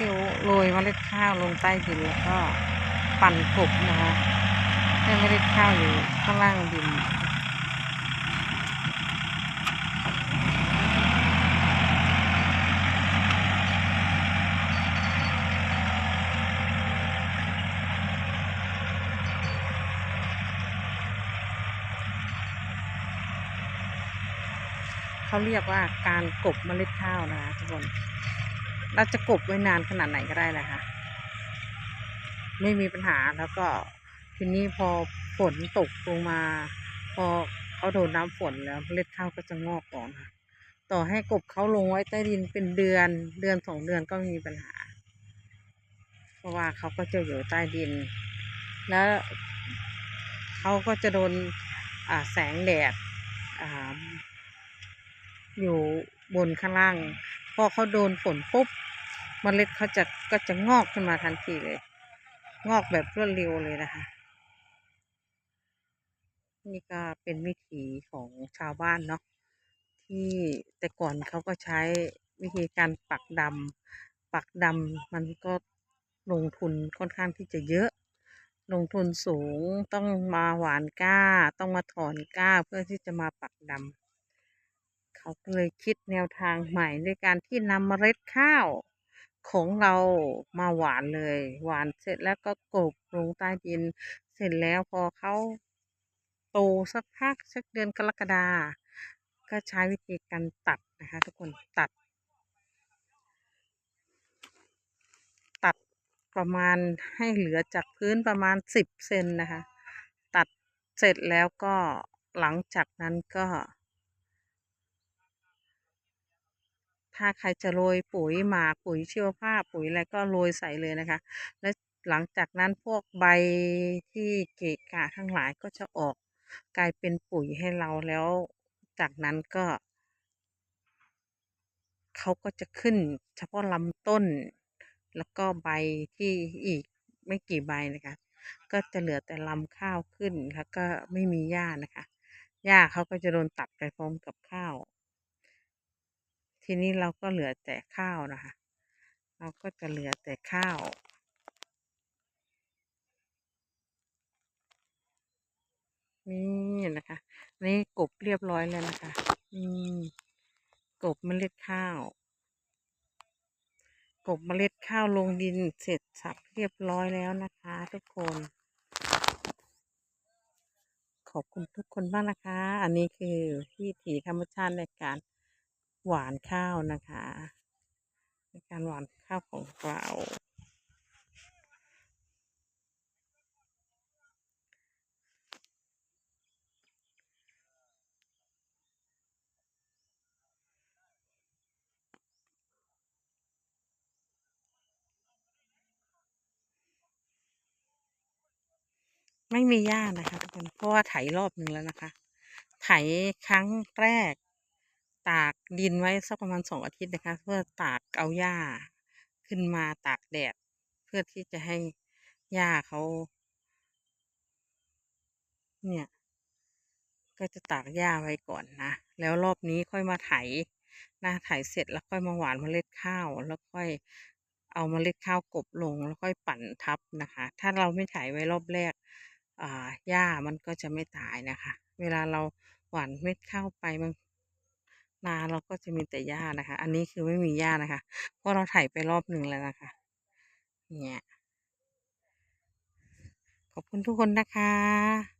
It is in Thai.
อันนี้คือโรยเมล็ดข้าวลงใต้ดินแล้วก็ปั่นกบนะคะให้เมล็ดข้าวอยู่ข้างล่างดินเขาเรียกว่าการกบเมล็ดข้าวนะคะทุกคน เราจะกบไว้นานขนาดไหนก็ได้นะค่ะ ไม่มีปัญหาแล้วก็ทีนี้พอฝนตกลงมา พอเขาโดนน้ำฝนแล้วเมล็ดข้าวก็จะงอกก่อนค่ะต่อให้กบเขาลงไว้ใต้ดินเป็นเดือนเดือนสองเดือนก็ไม่มีปัญหา เพราะว่าเขาก็จะอยู่ใต้ดิน แล้วเขาก็จะโดนแสงแดดออยู่บนข้างล่าง อเขาโดนฝนปุ๊บเมล็ดเขาจะก็จะงอกขึ้นมาทันทีเลย งอกแบบรวดเร็วเลยนะคะ นี่ก็เป็นวิถีของชาวบ้านเนาะที่แต่ก่อนเขาก็ใช้วิธีการปักดำปักดำมันก็ลงทุนค่อนข้างที่จะเยอะ ลงทุนสูงต้องมาหวานก้า ต้องมาถอนก้าเพื่อที่จะมาปักดำ เขาก็เลยคิดแนวทางใหม่ด้วยการที่นำเมล็ดข้าวของเรามาหวานเลย หวานเสร็จแล้วก็กบลงใต้ดิน เสร็จแล้วพอเขาโตสักพักสักเดือนกรกฎาก็ใช้วิธีการตัดนะคะ ทุกคนตัด ตัดประมาณให้เหลือจากพื้นประมาณสิบเซนนะคะ ตัดเสร็จแล้วก็หลังจากนั้นก็ ถ้าใครจะโรยปุ๋ยหมากปุ๋ยชีวภาพปุ๋ยอะไรก็โรยใส่เลยนะคะ และหลังจากนั้นพวกใบที่เกะกะทั้งหลายก็จะออกกลายเป็นปุ๋ยให้เราแล้วจากนั้นก็เขาก็จะขึ้นเฉพาะลำต้น แล้วก็ใบที่อีกไม่กี่ใบนะคะ ก็จะเหลือแต่ลำข้าวขึ้นแล้วก็ไม่มีหญ้านะคะหญ้าเขาก็จะโดนตัดไปพร้อมกับข้าว ทีนี้เราก็เหลือแต่ข้าวนะคะ เราก็จะเหลือแต่ข้าวนี่นะคะ นี่กบเรียบร้อยแล้วนะคะนี่กบเมล็ดข้าว กบเมล็ดข้าวลงดินเสร็จสับเรียบร้อยแล้วนะคะ ทุกคน ขอบคุณทุกคนมากนะคะ อันนี้คือวิถีธรรมชาติในการ หวานข้าวนะคะในการหวานข้าวของเราไม่มีหญ้านะคะทุกคนเพราะว่าไถรอบหนึ่งแล้วนะคะ ไถครั้งแรก ตากดินไว้สักประมาณสองอาทิตย์นะคะ เพื่อตากเอาหญ้าขึ้นมาตากแดด เพื่อที่จะให้หญ้าเขา เนี่ย ก็จะตากหญ้าไว้ก่อนนะ แล้วรอบนี้ค่อยมาไถนะไถเสร็จแล้วค่อยมาหว่านเมล็ดข้าวแล้วค่อยเอาเมล็ดข้าวกบลงแล้วค่อยปั่นทับนะคะ ถ้าเราไม่ไถไว้รอบแรกอ่าหญ้ามันก็จะไม่ตายนะคะ เวลาเราหว่านเม็ดข้าวไปมัน นาเราก็จะมีแต่หญ้านะคะ อันนี้คือไม่มีหญ้านะคะ เพราะเราไถไปรอบหนึ่งแล้วนะคะ เนี่ย ขอบคุณทุกคนนะคะ